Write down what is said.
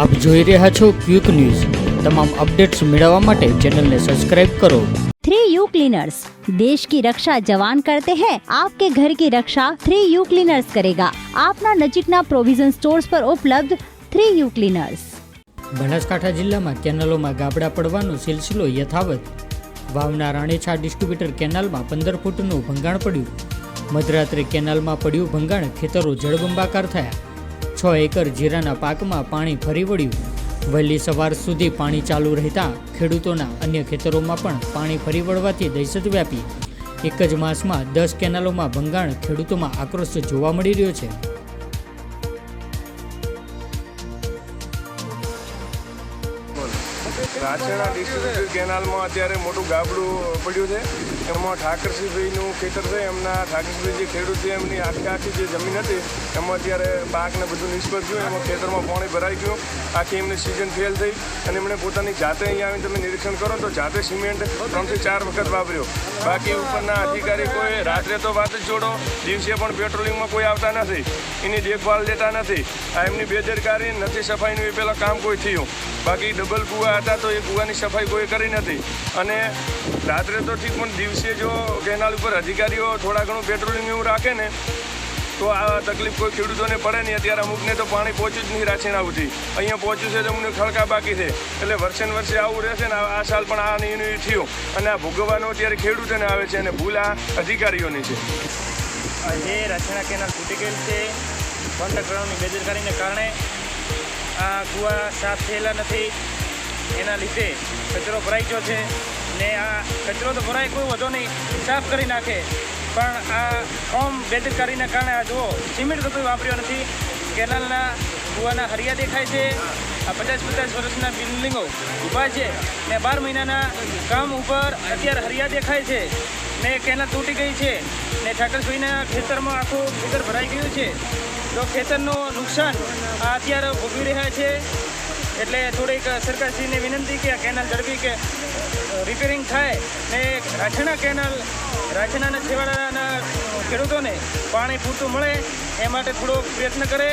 આપ જોઈ રહ્યા છો ક્વિક ન્યૂઝ. તમામ અપડેટ્સ મેળવવા માટે ચેનલને સબસ્ક્રાઇબ કરો. થ્રી यू क्लीनर्स देश की रक्षा जवान करते हैं आपके ઘર કી રક્ષા થ્રી यू ક્લીનર્સ કરેગા. આપના નજીકના પ્રોવિઝન સ્ટોર્સ પર ઉપલબ્ધ થ્રી યુ ક્લીનર્સ. બનાસકાંઠા જિલ્લામાં કેનલોમાં ગાબડા પડવાનો સિલસિલો યથાવત. વાવના રાણીછા ડિસ્ટ્રીબ્યુટર કેનાલમાં પંદર ફૂટનું ભંગાણ પડ્યું. મધરાત્રે કેનાલમાં પડ્યું ભંગાણ ખેતરો જળબંબાકાર થયા. છ એકર જીરાના પાકમાં પાણી ફરી વળ્યું. વહેલી સવાર સુધી પાણી ચાલુ રહેતા ખેડૂતોના અન્ય ખેતરોમાં પણ પાણી ફરી વળવાથી દહેશત વ્યાપી. એક જ માસમાં દસ કેનાલોમાં ભંગાણ ખેડૂતોમાં આક્રોશ જોવા મળી રહ્યો છે. રાછેડા ડિસ્ટ્રીબ્યુટર કેનાલમાં અત્યારે મોટું ગાબડું પડ્યું છે. એમાં ઠાકરસિંહભાઈનું ખેતર છે. એમના ઠાકરસિંહભાઈ જે ખેડૂત છે. એમની આખી આખી જે જમીન હતી, એમાં અત્યારે પાકને બધું નિષ્ફળ થયું એમાં ખેતરમાં પાણી ભરાઈ ગયું. આખી એમની સિઝન ફેલ થઈ અને એમણે પોતાની જાતે અહીંયા આવીને તમે નિરીક્ષણ કરો તો જાતે સિમેન્ટ ત્રણથી ચાર વખત વાપર્યો. બાકી ઉપરના અધિકારી કોઈ રાત્રે તો વાત જ જોડો. દિવસે પણ પેટ્રોલિંગમાં કોઈ આવતા નથી. એની દેખભાળ લેતા નથી. આ એમની બેદરકારી નથી સફાઈનું એ પહેલાં કામ કોઈ થયું. બાકી ડબલ કુવા હતા તો એ કૂવાની સફાઈ કોઈ કરી નથી. અને રાત્રે તો ઠીક, પણ દિવસે જો કેનાલ ઉપર અધિકારીઓ થોડા ઘણું પેટ્રોલિંગ એવું રાખે ને, તો આ તકલીફ કોઈ ખેડૂતોને પડે નહીં. અત્યારે અમુકને તો પાણી પહોંચ્યું જ નહીં રાછેના સુધી અહીંયા પહોંચ્યું છે તો અમને ખડકા બાકી છે. એટલે વર્ષે ને વર્ષે આવું રહેશે ને, આ સાલ પણ આ નિર્ણય થયો. અને આ ભોગવવાનો અત્યારે ખેડૂતોને આવે છે અને ભૂલ આ અધિકારીઓની છે. જે રચના કેનાલ તૂટી ગયેલ છે. કોન્ટ્રાક્ટરોની બેદરકારીને કારણે આ કૂવા સાફ થયેલા નથી. એના લીધે કચરો ભરાઈ ગયો છે ને આ કચરો તો ભરાય કોઈ વધો નહીં, સાફ કરી નાખે. પણ આ ફોર્મ બેદરકારીના કારણે આ જુઓ, સિમેન્ટ તો કોઈ વાપર્યો નથી. કેનાલના કૂવાના હરિયા દેખાય છે. આ પચાસ પચાસ વર્ષના બિલ્ડિંગો ઊભા છે ને બાર મહિનાના કામ ઉપર અત્યારે હરિયા દેખાય છે ને કેનાલ તૂટી ગઈ છે ને ઠાકરભાઈના ખેતરમાં આખું ખેતર ભરાઈ ગયું છે. તો ખેતરનું નુકસાન આ અત્યારે ભોગવી રહ્યા છે. એટલે થોડીક સરકારશ્રીને વિનંતી કે આ કેનાલ ઝડપી કે રિપેરિંગ થાય ને રાજના કેનાલ રાજનાના છેવાડાના ખેડૂતોને પાણી પૂરતું મળે એ માટે થોડો પ્રયત્ન કરે.